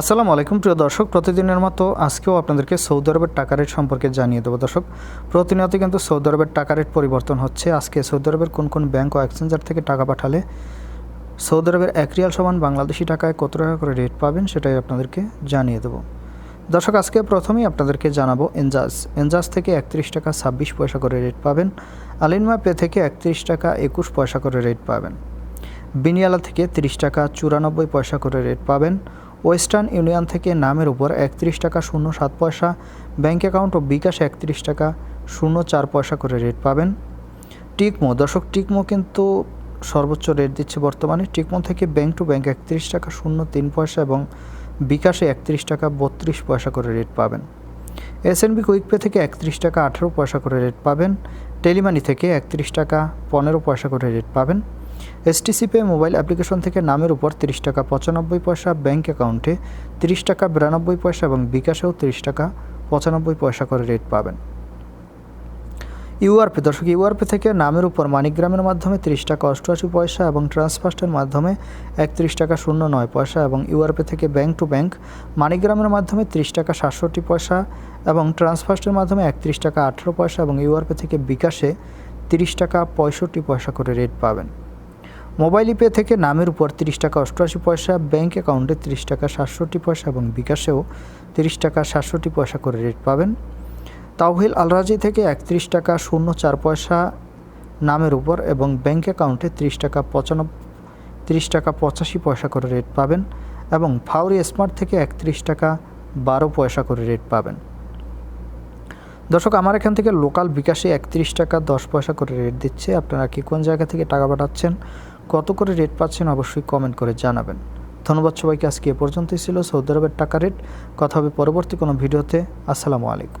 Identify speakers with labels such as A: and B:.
A: আসসালামু আলাইকুম, প্রিয় দর্শক। প্রতিদিনের মতো আজকেও আপনাদেরকে সৌদি আরবের টাকা রেট সম্পর্কে জানিয়ে দেবো। দর্শক প্রতিনিয়ত কিন্তু সৌদি আরবের টাকা রেট পরিবর্তন হচ্ছে। আজকে সৌদি আরবের কোন কোন ব্যাংক ও এক্সচেঞ্জার থেকে টাকা পাঠালে সৌদি আরবের এক রিয়াল সমান বাংলাদেশি টাকায় কত টাকা করে রেট পাবেন সেটাই আপনাদেরকে জানিয়ে দেবো। দর্শক, আজকে প্রথমেই আপনাদেরকে জানাব এনজাজ। এনজাজ থেকে একত্রিশ টাকা ছাব্বিশ পয়সা করে রেট পাবেন। আলিনমা পে থেকে একত্রিশ টাকা একুশ পয়সা করে রেট পাবেন। বিনিয়ালা থেকে তিরিশ টাকা চুরানব্বই পয়সা করে রেট পাবেন। ওয়েস্টার্ন ইউনিয়ন থেকে নামের উপর একত্রিশ টাকা শূন্য সাত পয়সা ব্যাঙ্ক অ্যাকাউন্ট ও বিকাশে একত্রিশ টাকা শূন্য চার পয়সা করে রেট পাবেন। টিকমো, দর্শক, টিকমো কিন্তু সর্বোচ্চ রেট দিচ্ছে বর্তমানে। টিকমো থেকে ব্যাঙ্ক টু ব্যাংক একত্রিশ টাকা শূন্য তিন পয়সা এবং বিকাশে একত্রিশ টাকা বত্রিশ পয়সা করে রেট পাবেন। এসএনবি কুইকপে থেকে একত্রিশ টাকা আঠেরো পয়সা করে রেট পাবেন। টেলিমানি থেকে একত্রিশ টাকা পনেরো পয়সা করে রেট পাবেন। এসটিসি পে মোবাইল অ্যাপ্লিকেশন থেকে নামের উপর তিরিশ টাকা পঁচানব্বই পয়সা ব্যাঙ্ক অ্যাকাউন্টে তিরিশ টাকা বিরানব্বই পয়সা এবং বিকাশেও তিরিশ টাকা পঁচানব্বই পয়সা করে রেট পাবেন। ইউআরপি দর্শক ইউআরপি থেকে নামের উপর মানিগ্রামের মাধ্যমে তিরিশ টাকা অষ্টআশি পয়সা এবং ট্রান্সফার্স্টের মাধ্যমে একত্রিশ টাকা শূন্য নয় পয়সা এবং ইউআরপি থেকে ব্যাংক টু ব্যাংক মানিগ্রামের মাধ্যমে তিরিশ টাকা সাতষট্টি পয়সা এবং ট্রান্সফার্স্টের মাধ্যমে একত্রিশ টাকা আঠেরো পয়সা এবং ইউআরপি থেকে বিকাশে তিরিশ টাকা পঁয়ষট্টি পয়সা করে রেট পাবেন। মোবাইল পে থেকে নামের উপর তিরিশ টাকা অষ্টআশি পয়সা ব্যাঙ্ক অ্যাকাউন্টে তিরিশ টাকা সাতষট্টি পয়সা এবং বিকাশেও তিরিশ টাকা সাতষট্টি পয়সা করে রেট পাবেন। তাওহিল আলরাজি থেকে একত্রিশ টাকা শূন্য চার পয়সা নামের উপর এবং ব্যাঙ্ক অ্যাকাউন্টে তিরিশ টাকা পঁচানব্বই তিরিশ টাকা পঁচাশি পয়সা করে রেট পাবেন এবং ফাউরি স্মার্ট থেকে একত্রিশ টাকা বারো পয়সা করে রেট পাবেন। দর্শক, আমার এখান থেকে লোকাল বিকাশে একত্রিশ টাকা দশ পয়সা করে রেট দিচ্ছে। আপনারা কি কোন জায়গা থেকে টাকা পাঠাচ্ছেন কত করে রেট পাচ্ছেন অবশ্যই কমেন্ট করে জানাবেন। ধন্যবাদ সবাইকে, আজকে এ পর্যন্তই ছিল। সৌদি আরবের টাকা রেট কথা হবে পরবর্তী কোনো ভিডিওতে। আসসালামু আলাইকুম।